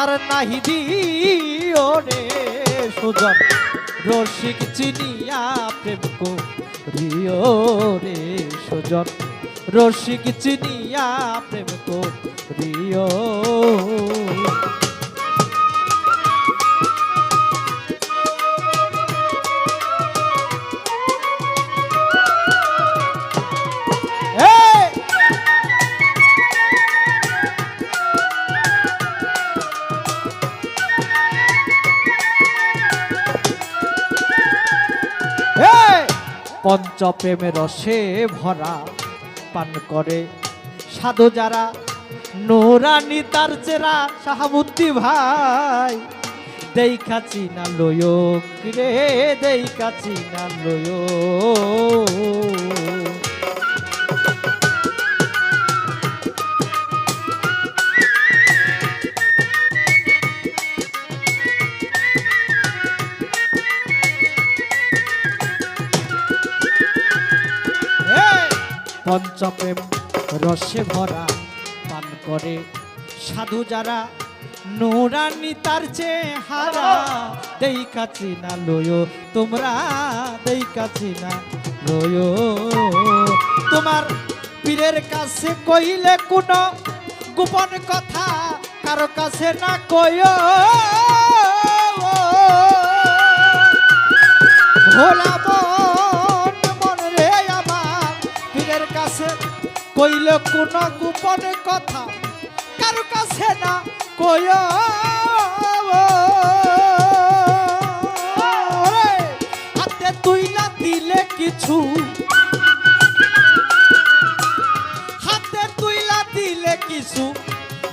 তার নাহি দিও রে সুজন। রসিক চিনিয়া প্রেম করিও রে সুজন। রসিক চিনিয়া প্রেম করিও। পঞ্চপ্রেমে রসে ভরা পান করে সাধু যারা, নোরানি তার চেরা সাহাবুদ্দি ভাই। দেখা চিনা লয়ক রে, দেখা চিনা লয় পঞ্চপ্রেম রসে ভরা পান করে। সাধু যারা নোরানি তার চেহারা, দেখা না লয়, তোমরা দেখা না লয়। তোমার পীরের কাছে কইলে কোনো গোপন কথা, কারও কাছে না কয় ভোলা কইল কোন গোপন কথা? কারও কাছে না কই হাতে তুইলা দিলে কিছু। হাতে তুইলা দিলে কিছু।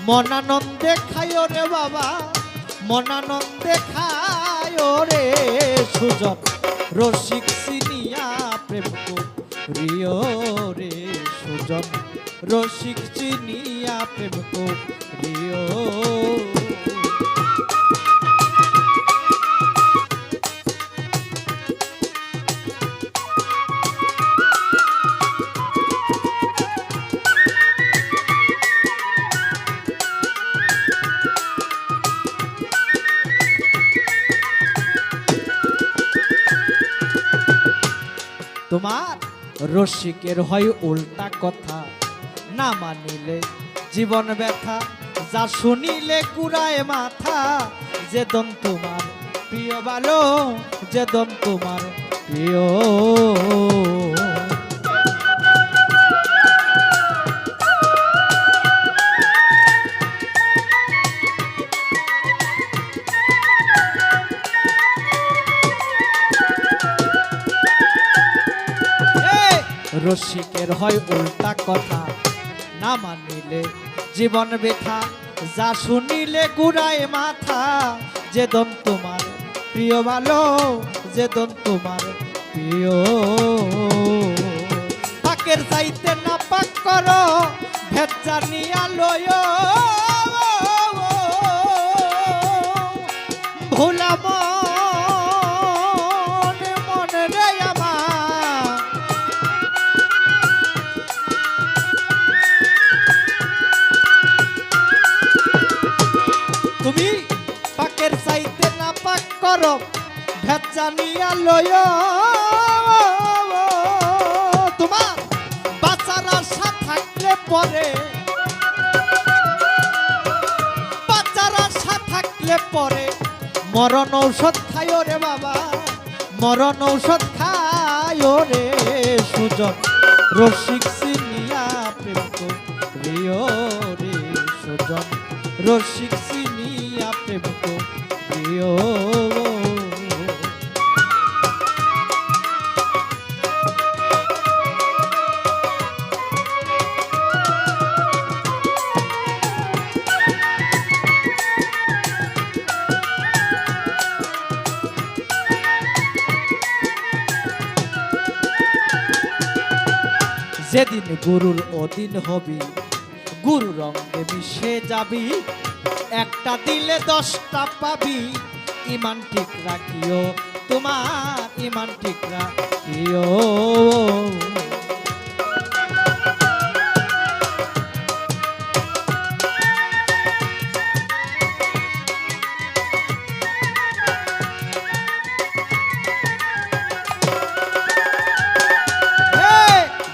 মনানন্দে খায় রে বাবা, মনানন্দে খায় রে সুজন। রসিক সিনিয়া প্রেম রিয় রে সুজন রসিক চিনিয়া প্রেম রিয় রসিকের হয় উল্টা কথা। না মানিলে জীবন ব্যথা, যা শুনিলে কুড়ায় মাথা। যে দন তোমার প্রিয় বালো যে দন তোমার প্রিয় রসিকের হয় উল্টা কথা। না মানিলে জীবন ব্যথা যা শুনিলে গুড়ায় মাথা। যে দন তোমার প্রিয় ভালো যে দন তোমার প্রিয়। পাকের চাইতে না পাক করো, ভেজা নিয়া লয় ভোলা পাক করো ভেজা নিয়া লয় তোমার বাঁচার আশা থাকলে পরে, বাঁচার আশা থাকলে পরে, মরণ ঔষধ খায় রে বাবা, মরণ ঔষধ খায় রে সুজন। রসিক সিনিয়া প্রেম প্রিয় রে সুজন। রসিক সিনিয়া প্রেম যেদিন গুরুর অধীন হবি গুরু রঙে মিশে যাবি একটা দিলে দশটা পাবি। ইমান ঠিক রাখিও, তোমার ইমান ঠিক রাখিও।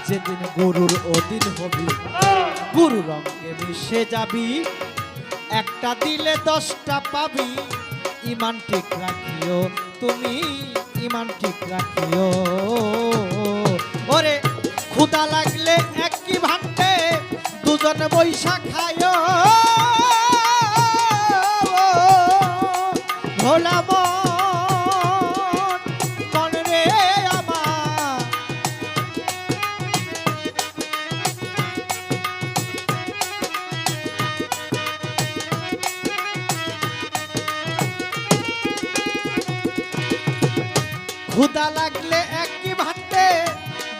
যেদিন গুরুর অধীন হবি গুরু রঙে মিশে যাবি একটা দিলে দশটা পাবি। ইমান ঠিক রাখিও, তুমি ইমান ঠিক রাখিও। ওরে ক্ষুদা লাগলে একই ভান্ডে দুজন বৈশা খায় ভোলা ক্ষুদা লাগলে একই ভান্ডে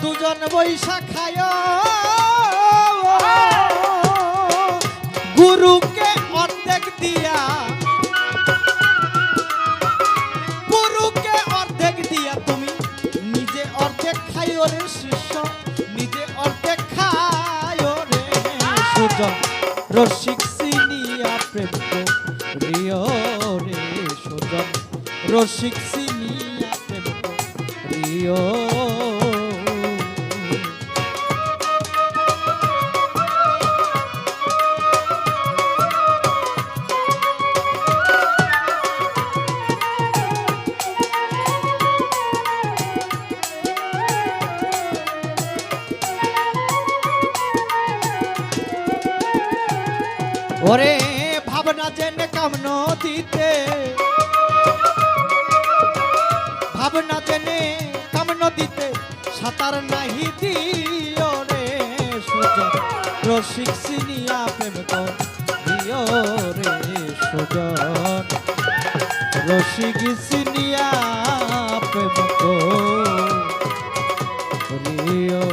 দুজন বৈশা খায় গুরুকে অর্ধেক দিয়া, গুরুকে অর্ধেক দিয়া তুমি নিজে অর্ধেক খাইও রে শিষ্য, নিজে অর্ধেক খাইও রে সুজন। রসিক সিনিয়া প্রেম রিয় রে সুজন। রসিক সিনিয়া রিয় ওরে ভাবনা জেনে কামন দিতে। সাঁতার নাহি দিও রে সুজন। রসিক সিনিয়া প্রেম দিও রে সুজন। রসিক সিনিয়া প্রেম রিও